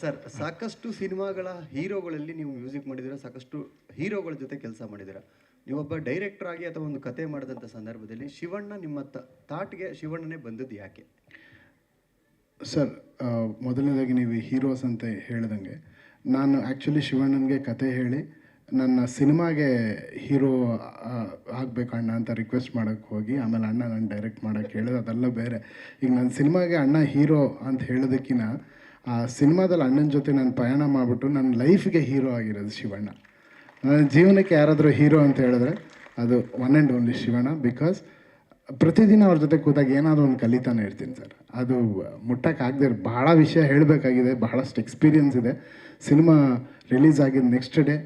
Sir, ಸಾಕಷ್ಟು ಸಿನಿಮಾಗಳ ಹೀರೋಗಳಲ್ಲಿ ನೀವು ಮ್ಯೂಸಿಕ್ ಮಾಡಿದ್ದೀರಾ? ಸಾಕಷ್ಟು ಹೀರೋಗಳ ಜೊತೆ ಕೆಲಸ ಮಾಡಿದ್ದೀರಾ? ನೀವೊಬ್ಬ ಡೈರೆಕ್ಟರ್ ಆಗಿ ಅಥವಾ ಒಂದು ಕತೆ ಮಾಡಿದಂಥ ಸಂದರ್ಭದಲ್ಲಿ ಶಿವಣ್ಣ ನಿಮ್ಮ ತಾಟ್ಗೆ ಶಿವಣ್ಣನೇ ಬಂದದ್ದು ಯಾಕೆ? ಸರ್ ಮೊದಲನೇದಾಗಿ ನೀವು ಹೀರೋಸ್ ಅಂತ ಹೇಳ್ದಂಗೆ, ನಾನು ಆ್ಯಕ್ಚುಲಿ ಶಿವಣ್ಣನಿಗೆ ಕತೆ ಹೇಳಿ, ನನ್ನ ಸಿನಿಮಾಗೆ ಹೀರೋ ಆಗಬೇಕು ಅಣ್ಣ ಅಂತ ರಿಕ್ವೆಸ್ಟ್ ಮಾಡೋಕ್ಕೆ ಹೋಗಿ, ಆಮೇಲೆ ಅಣ್ಣ ನಾನು ಡೈರೆಕ್ಟ್ ಮಾಡೋಕ್ಕೆ ಹೇಳಿದೆ, ಅದೆಲ್ಲ ಬೇರೆ. ಈಗ ನನ್ನ ಸಿನಿಮಾಗೆ ಅಣ್ಣ ಹೀರೋ ಅಂತ ಹೇಳೋದಕ್ಕಿಂತ ಆ ಸಿನಿಮಾದಲ್ಲಿ ಅಣ್ಣನ ಜೊತೆ ನಾನು ಪ್ರಯಾಣ ಮಾಡಿಬಿಟ್ಟು ನನ್ನ ಲೈಫ್ಗೆ ಹೀರೋ ಆಗಿರೋದು ಶಿವಣ್ಣ. ನನ್ನ ಜೀವನಕ್ಕೆ ಯಾರಾದರೂ ಹೀರೋ ಅಂತ ಹೇಳಿದ್ರೆ ಅದು one and only Shivanna because ಪ್ರತಿದಿನ ಅವ್ರ ಜೊತೆ ಕೂತಾಗ ಏನಾದರೂ ಒಂದು ಕಲಿತಾನೆ ಇರ್ತೀನಿ ಸರ್. ಅದು ಮುಟ್ಟಕ್ಕಾಗದೆ ಭಾಳ ವಿಷಯ ಹೇಳಬೇಕಾಗಿದೆ, ಬಹಳಷ್ಟು ಎಕ್ಸ್ಪೀರಿಯನ್ಸ್ ಇದೆ. ಸಿನಿಮಾ ರಿಲೀಸ್ ಆಗಿದ ನೆಕ್ಸ್ಟ್ ಡೇ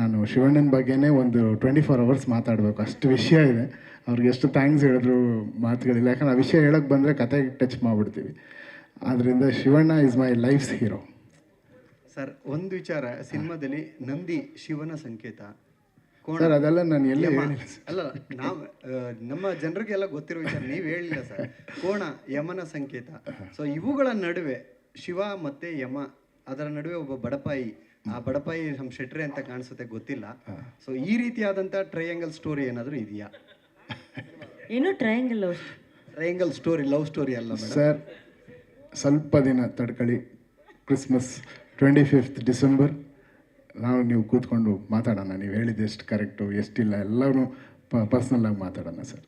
ನಾನು ಶಿವಣ್ಣನ ಬಗ್ಗೆನೇ ಒಂದು ಟ್ವೆಂಟಿ ಫೋರ್ ಅವರ್ಸ್ ಮಾತಾಡಬೇಕು. ಅಷ್ಟು ವಿಷಯ ಇದೆ. ಅವ್ರಿಗೆ ಎಷ್ಟು ಥ್ಯಾಂಕ್ಸ್ ಹೇಳಿದ್ರು ಮಾತುಗಳಿಲ್ಲ ಯಾಕಂದ್ರೆ ಆ ವಿಷಯ ಹೇಳೋಕ್ಕೆ ಬಂದರೆ ಕತೆ ಟಚ್ ಮಾಡಿಬಿಡ್ತೀವಿ. ಆದ್ದರಿಂದ Shivanna is my life's hero sir ಒಂದು ವಿಚಾರ ಸಿನಿಮಾದಲ್ಲಿ ನಂದಿ ಶಿವನ ಸಂಕೇತ. ಕೋಣ ಸರ್ ಅದೆಲ್ಲ ನಾನು ಎಲ್ಲೇ ಅಲ್ಲ ನಾವು ನಮ್ಮ ಜನರಿಗೆಲ್ಲ ಗೊತ್ತಿರೋ ವಿಚಾರ ನೀವು ಹೇಳಿಲ್ಲ ಸರ್ ಕೋಣ ಯಮನ ಸಂಕೇತ. ಸೊ ಇವುಗಳ ನಡುವೆ ಶಿವ ಮತ್ತೆ ಯಮ ಅದರ ನಡುವೆ ಒಬ್ಬ ಬಡಪಾಯಿ ಆ ಬಡಪಾಯಿ ನಮ್ಮ ಶೆಟ್ರೆ ಅಂತ ಕಾಣಿಸುತ್ತೆ ಗೊತ್ತಿಲ್ಲ. ಸೊ ಈ ರೀತಿಯಾದಂಥ ಟ್ರಯಾಂಗಲ್ ಸ್ಟೋರಿ ಏನಾದರೂ ಇದೆಯಾ? ಏನು triangle triangle story love story ಅಲ್ಲ ಮೇಡಮ್ ಸರ್ ಸ್ವಲ್ಪ ದಿನ ತಡ್ಕೊಳ್ಳಿ. ಕ್ರಿಸ್ಮಸ್ ಟ್ವೆಂಟಿ ಫಿಫ್ತ್ ಡಿಸೆಂಬರ್ ನಾವು ನೀವು ಕೂತ್ಕೊಂಡು ಮಾತಾಡೋಣ. ನೀವು ಹೇಳಿದ್ದು ಎಷ್ಟು ಕರೆಕ್ಟು ಎಷ್ಟಿಲ್ಲ ಎಲ್ಲರೂ ಪರ್ಸ್ನಲ್ಲಾಗಿ ಮಾತಾಡೋಣ ಸರ್.